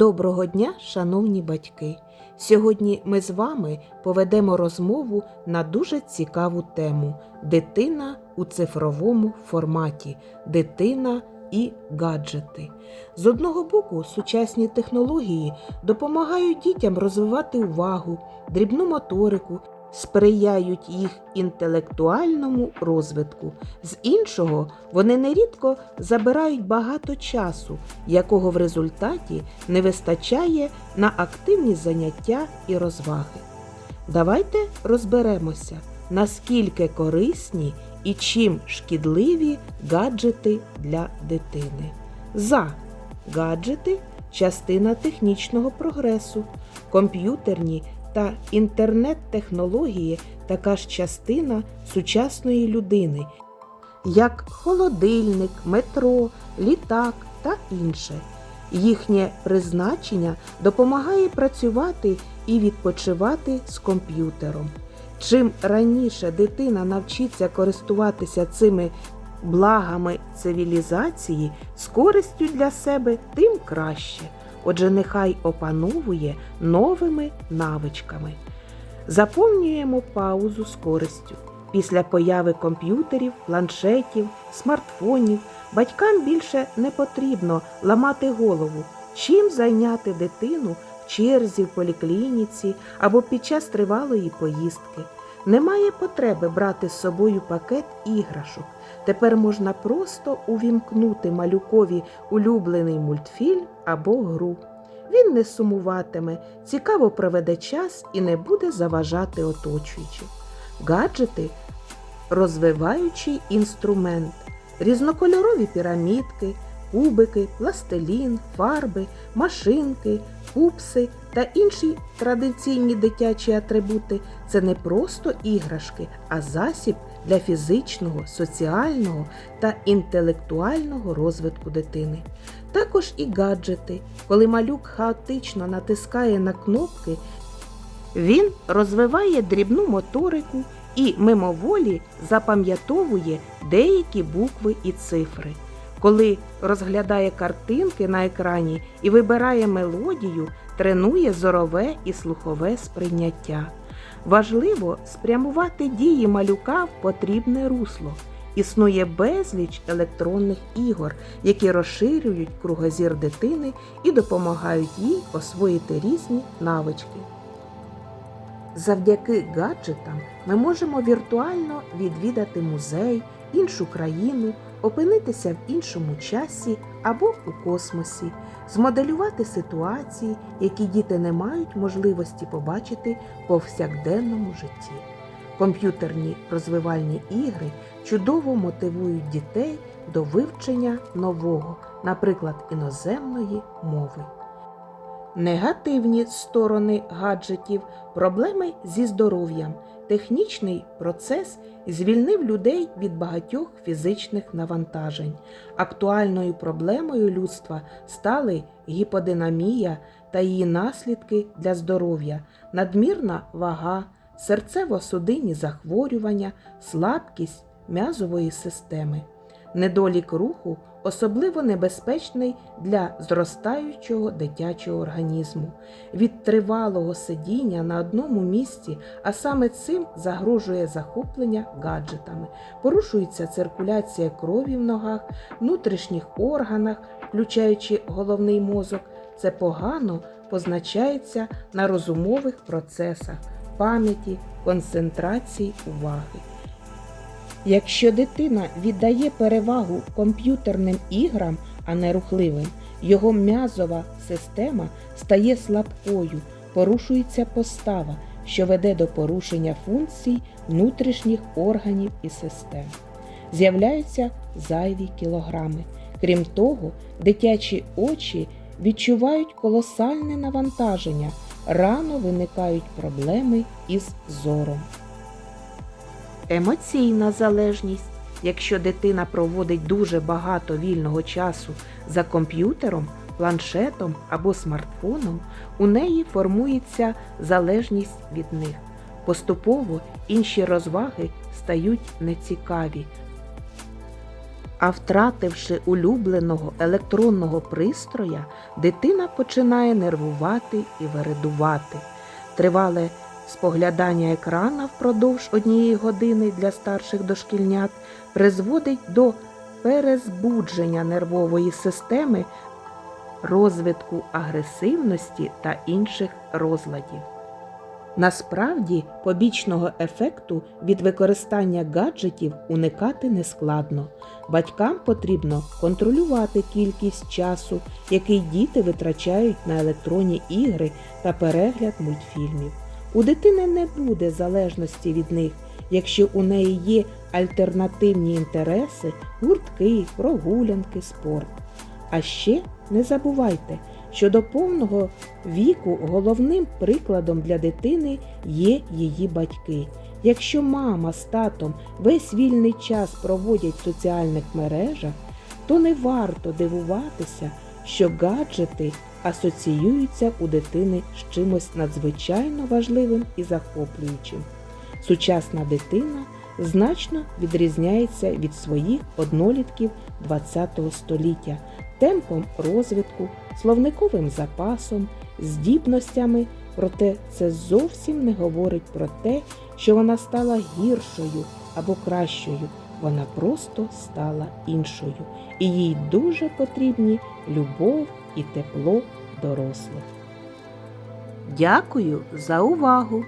Доброго дня, шановні батьки! Сьогодні ми з вами поведемо розмову на дуже цікаву тему Дитина у цифровому форматі, дитина і гаджети. З одного боку, сучасні технології допомагають дітям розвивати увагу, дрібну моторику, сприяють їх інтелектуальному розвитку. З іншого, вони нерідко забирають багато часу, якого в результаті не вистачає на активні заняття і розваги. Давайте розберемося, наскільки корисні і чим шкідливі гаджети для дитини. За гаджети частина технічного прогресу, комп'ютерні та інтернет-технології така ж частина сучасної людини, як холодильник, метро, літак та інше. Їхнє призначення допомагає працювати і відпочивати з комп'ютером. Чим раніше дитина навчиться користуватися цими благами цивілізації з користю для себе, тим краще. Отже, нехай опановує новими навичками. Заповнюємо паузу з користю. Після появи комп'ютерів, планшетів, смартфонів батькам більше не потрібно ламати голову, чим зайняти дитину в черзі в поліклініці або під час тривалої поїздки. Немає потреби брати з собою пакет іграшок. Тепер можна просто увімкнути малюкові улюблений мультфільм або гру. Він не сумуватиме, цікаво проведе час і не буде заважати оточуючи. Гаджети розвиваючий інструмент, різнокольорові пірамідки, кубики, пластилін, фарби, машинки, пупси та інші традиційні дитячі атрибути це не просто іграшки, а засіб для фізичного, соціального та інтелектуального розвитку дитини. Також і гаджети, коли малюк хаотично натискає на кнопки, він розвиває дрібну моторику і мимоволі запам'ятовує деякі букви і цифри. Коли розглядає картинки на екрані і вибирає мелодію, тренує зорове і слухове сприйняття. Важливо спрямувати дії малюка в потрібне русло. Існує безліч електронних ігор, які розширюють кругозір дитини і допомагають їй освоїти різні навички. Завдяки гаджетам ми можемо віртуально відвідати музей, іншу країну, опинитися в іншому часі або у космосі, змоделювати ситуації, які діти не мають можливості побачити в повсякденному житті. Комп'ютерні розвивальні ігри чудово мотивують дітей до вивчення нового, наприклад, іноземної мови. Негативні сторони гаджетів, проблеми зі здоров'ям. Технічний процес звільнив людей від багатьох фізичних навантажень. Актуальною проблемою людства стали гіподинамія та її наслідки для здоров'я, надмірна вага, серцево-судинні захворювання, слабкість м'язової системи. Недолік руху особливо небезпечний для зростаючого дитячого організму. Від тривалого сидіння на одному місці, а саме цим загрожує захоплення гаджетами, порушується циркуляція крові в ногах, внутрішніх органах, включаючи головний мозок. Це погано позначається на розумових процесах, пам'яті, концентрації уваги. Якщо дитина віддає перевагу комп'ютерним іграм, а не рухливим, його м'язова система стає слабкою, порушується постава, що веде до порушення функцій внутрішніх органів і систем. З'являються зайві кілограми. Крім того, дитячі очі відчувають колосальне навантаження, рано виникають проблеми із зором. Емоційна залежність. Якщо дитина проводить дуже багато вільного часу за комп'ютером, планшетом або смартфоном, у неї формується залежність від них. Поступово інші розваги стають нецікаві. А втративши улюбленого електронного пристроя, дитина починає нервувати і вередувати. Тривале споглядання екрана впродовж однієї години для старших дошкільнят призводить до перезбудження нервової системи, розвитку агресивності та інших розладів. Насправді, побічного ефекту від використання гаджетів уникати нескладно. Батькам потрібно контролювати кількість часу, який діти витрачають на електронні ігри та перегляд мультфільмів. У дитини не буде залежності від них, якщо у неї є альтернативні інтереси, гуртки, прогулянки, спорт. А ще не забувайте, що до повного віку головним прикладом для дитини є її батьки. Якщо мама з татом весь вільний час проводять в соціальних мережах, то не варто дивуватися, що гаджети асоціюються у дитини з чимось надзвичайно важливим і захоплюючим. Сучасна дитина значно відрізняється від своїх однолітків ХХ століття темпом розвитку, словниковим запасом, здібностями, проте це зовсім не говорить про те, що вона стала гіршою або кращою. Вона просто стала іншою, і їй дуже потрібні любов і тепло дорослих. Дякую за увагу!